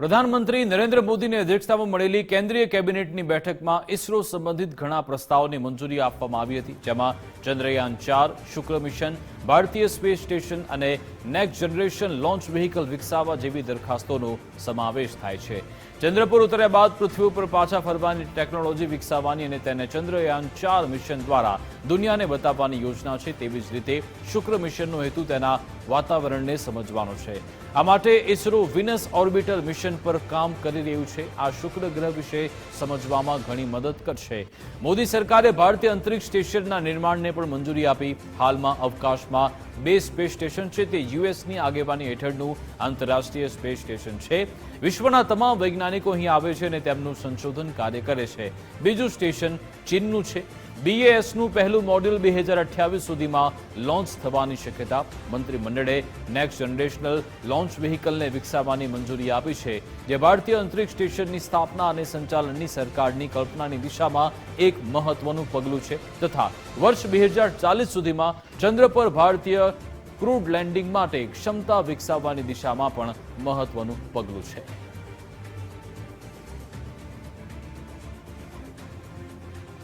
પ્રધાનમંત્રી નરેન્દ્ર મોદીની અધ્યક્ષતામાં મળેલી કેન્દ્રીય કેબિનેટની બેઠકમાં ઇસરો સંબંધિત ઘણા પ્રસ્તાવોને મંજૂરી આપવામાં આવી હતી, જેમાં ચંદ્રયાન ચાર, શુક્ર મિશન, ભારતીય સ્પેસ સ્ટેશન અને નેક્સ્ટ જનરેશન લોન્ચ વ્હીકલ વિકસાવવા જેવી દરખાસ્તોનો સમાવેશ થાય છે. ચંદ્ર પર ઉતર્યા બાદ પૃથ્વી ઉપર પાછા ફરવાની ટેકનોલોજી વિકસાવવાની અને તેને ચંદ્રયાન ચાર મિશન દ્વારા દુનિયાને બતાવવાની યોજના છે તેવી જ રીતે શુક્ર મિશનનો હેતુ તેના વાતાવરણને સમજવાનો છે. આ માટે ઇસરો વિનસ ઓર્બિટલ મિશન પર કામ કરી રહ્યું છે. આ શુક્ર ગ્રહ વિશે સમજવામાં ઘણી મદદ કરશે. મોદી સરકારે ભારતીય અંતરિક્ષ સ્ટેશનના નિર્માણને પણ મંજૂરી આપી. હાલમાં અવકાશમાં બે સ્પેસ સ્ટેશન છે. તે યુએસની આગેવાની હેઠળનું આંતરરાષ્ટ્રીય સ્પેસ સ્ટેશન છે. વિશ્વના તમામ વૈજ્ઞાનિકો અહીં આવે છે અને તેમનું સંશોધન કાર્ય કરે છે. બીજું સ્ટેશન ચીનનું છે. બીએએસનું પહેલું મોડ્યુલ બે હજાર અઠ્યાવીસ સુધીમાં લોન્ચ થવાની શક્યતા મંત્રીમંડળે નેક્સ્ટ જનરેશનલ લોન્ચ વ્હીકલને વિકસાવવાની મંજૂરી આપી છે, જે ભારતીય અંતરિક્ષ સ્ટેશનની સ્થાપના અને સંચાલનની સરકારની કલ્પનાની દિશામાં એક મહત્વનું પગલું છે તથા વર્ષ બે હજાર ચાલીસ સુધીમાં ચંદ્ર પર ભારતીય ક્રૂડ લેન્ડિંગ માટે ક્ષમતા વિકસાવવાની દિશામાં પણ મહત્વનું પગલું છે.